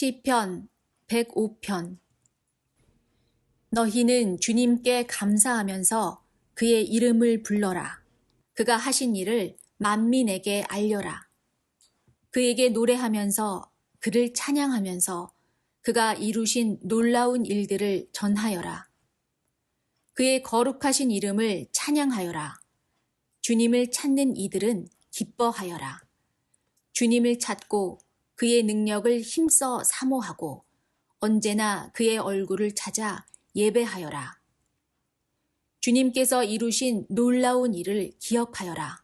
시편 105편 너희는 주님께 감사하면서 그의 이름을 불러라. 그가 하신 일을 만민에게 알려라. 그에게 노래하면서 그를 찬양하면서 그가 이루신 놀라운 일들을 전하여라. 그의 거룩하신 이름을 찬양하여라. 주님을 찾는 이들은 기뻐하여라. 주님을 찾고 그의 능력을 힘써 사모하고 언제나 그의 얼굴을 찾아 예배하여라. 주님께서 이루신 놀라운 일을 기억하여라.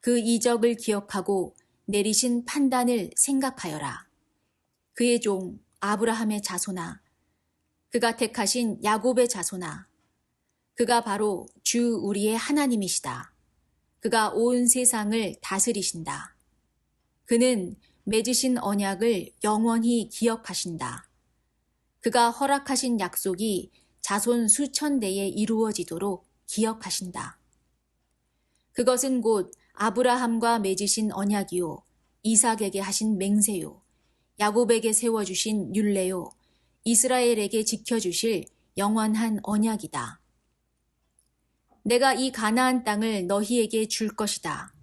그 이적을 기억하고 내리신 판단을 생각하여라. 그의 종 아브라함의 자손아, 그가 택하신 야곱의 자손아, 그가 바로 주 우리의 하나님이시다. 그가 온 세상을 다스리신다. 그는 맺으신 언약을 영원히 기억하신다. 그가 허락하신 약속이 자손 수천 대에 이루어지도록 기억하신다. 그것은 곧 아브라함과 맺으신 언약이요, 이삭에게 하신 맹세요, 야곱에게 세워주신 율례요, 이스라엘에게 지켜주실 영원한 언약이다. 내가 이 가나안 땅을 너희에게 줄 것이다.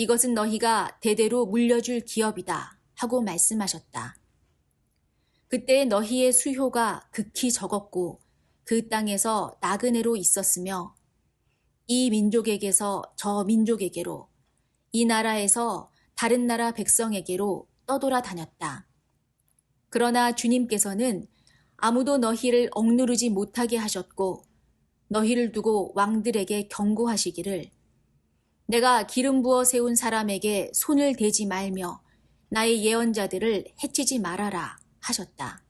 이것은 너희가 대대로 물려줄 기업이다. 하고 말씀하셨다. 그때 너희의 수효가 극히 적었고 그 땅에서 나그네로 있었으며 이 민족에게서 저 민족에게로 이 나라에서 다른 나라 백성에게로 떠돌아 다녔다. 그러나 주님께서는 아무도 너희를 억누르지 못하게 하셨고 너희를 두고 왕들에게 경고하시기를 내가 기름 부어 세운 사람에게 손을 대지 말며 나의 예언자들을 해치지 말아라 하셨다.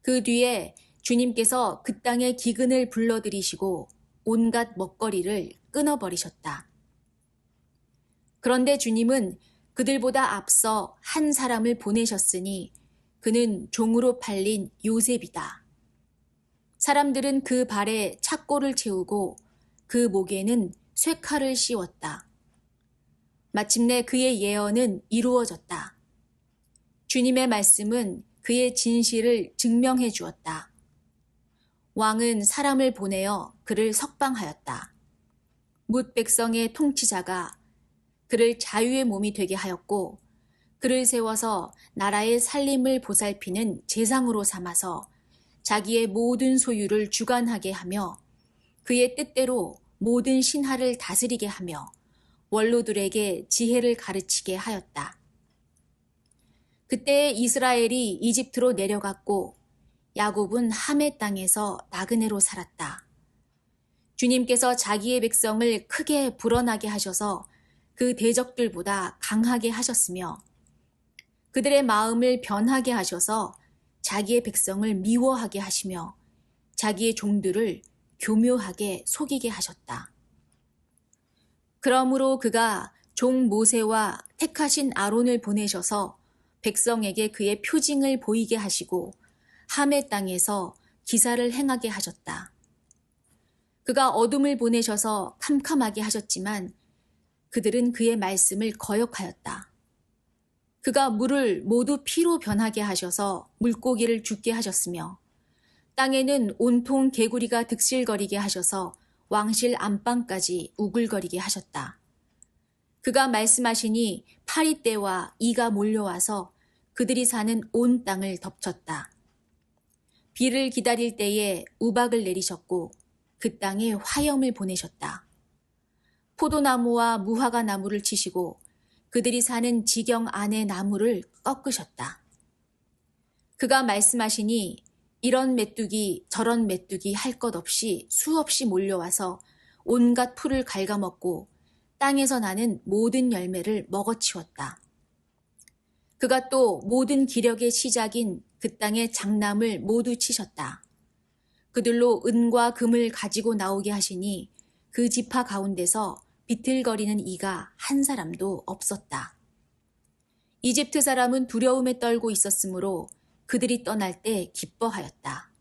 그 뒤에 주님께서 그 땅의 기근을 불러들이시고 온갖 먹거리를 끊어버리셨다. 그런데 주님은 그들보다 앞서 한 사람을 보내셨으니 그는 종으로 팔린 요셉이다. 사람들은 그 발에 착고를 채우고 그 목에는 쇠칼을 씌웠다. 마침내 그의 예언은 이루어졌다. 주님의 말씀은 그의 진실을 증명해 주었다. 왕은 사람을 보내어 그를 석방하였다. 뭇 백성의 통치자가 그를 자유의 몸이 되게 하였고 그를 세워서 나라의 살림을 보살피는 재상으로 삼아서 자기의 모든 소유를 주관하게 하며 그의 뜻대로 모든 신하를 다스리게 하며 원로들에게 지혜를 가르치게 하였다. 그때 이스라엘이 이집트로 내려갔고 야곱은 함의 땅에서 나그네로 살았다. 주님께서 자기의 백성을 크게 불어나게 하셔서 그 대적들보다 강하게 하셨으며 그들의 마음을 변하게 하셔서 자기의 백성을 미워하게 하시며 자기의 종들을 교묘하게 속이게 하셨다. 그러므로 그가 종 모세와 택하신 아론을 보내셔서 백성에게 그의 표징을 보이게 하시고 함의 땅에서 기사를 행하게 하셨다. 그가 어둠을 보내셔서 캄캄하게 하셨지만 그들은 그의 말씀을 거역하였다. 그가 물을 모두 피로 변하게 하셔서 물고기를 죽게 하셨으며 땅에는 온통 개구리가 득실거리게 하셔서 왕실 안방까지 우글거리게 하셨다. 그가 말씀하시니 파리떼와 이가 몰려와서 그들이 사는 온 땅을 덮쳤다. 비를 기다릴 때에 우박을 내리셨고 그 땅에 화염을 보내셨다. 포도나무와 무화과 나무를 치시고 그들이 사는 지경 안의 나무를 꺾으셨다. 그가 말씀하시니 이런 메뚜기 저런 메뚜기 할 것 없이 수없이 몰려와서 온갖 풀을 갉아먹고 땅에서 나는 모든 열매를 먹어치웠다. 그가 또 모든 기력의 시작인 그 땅의 장남을 모두 치셨다. 그들로 은과 금을 가지고 나오게 하시니 그 지파 가운데서 비틀거리는 이가 한 사람도 없었다. 이집트 사람은 두려움에 떨고 있었으므로 그들이 떠날 때 기뻐하였다.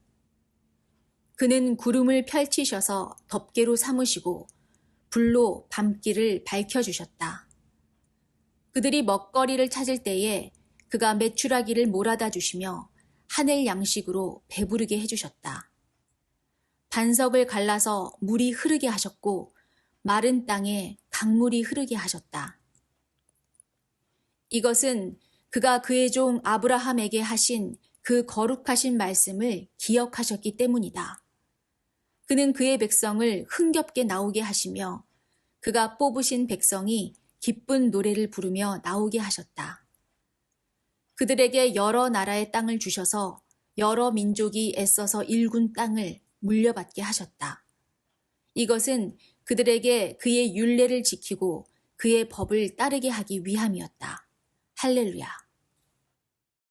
그는 구름을 펼치셔서 덮개로 삼으시고 불로 밤길을 밝혀주셨다. 그들이 먹거리를 찾을 때에 그가 메추라기를 몰아다 주시며 하늘 양식으로 배부르게 해주셨다. 반석을 갈라서 물이 흐르게 하셨고 마른 땅에 강물이 흐르게 하셨다. 이것은 그가 그의 종 아브라함에게 하신 그 거룩하신 말씀을 기억하셨기 때문이다. 그는 그의 백성을 흥겹게 나오게 하시며 그가 뽑으신 백성이 기쁜 노래를 부르며 나오게 하셨다. 그들에게 여러 나라의 땅을 주셔서 여러 민족이 애써서 일군 땅을 물려받게 하셨다. 이것은 그들에게 그의 윤례를 지키고 그의 법을 따르게 하기 위함이었다. 할렐루야.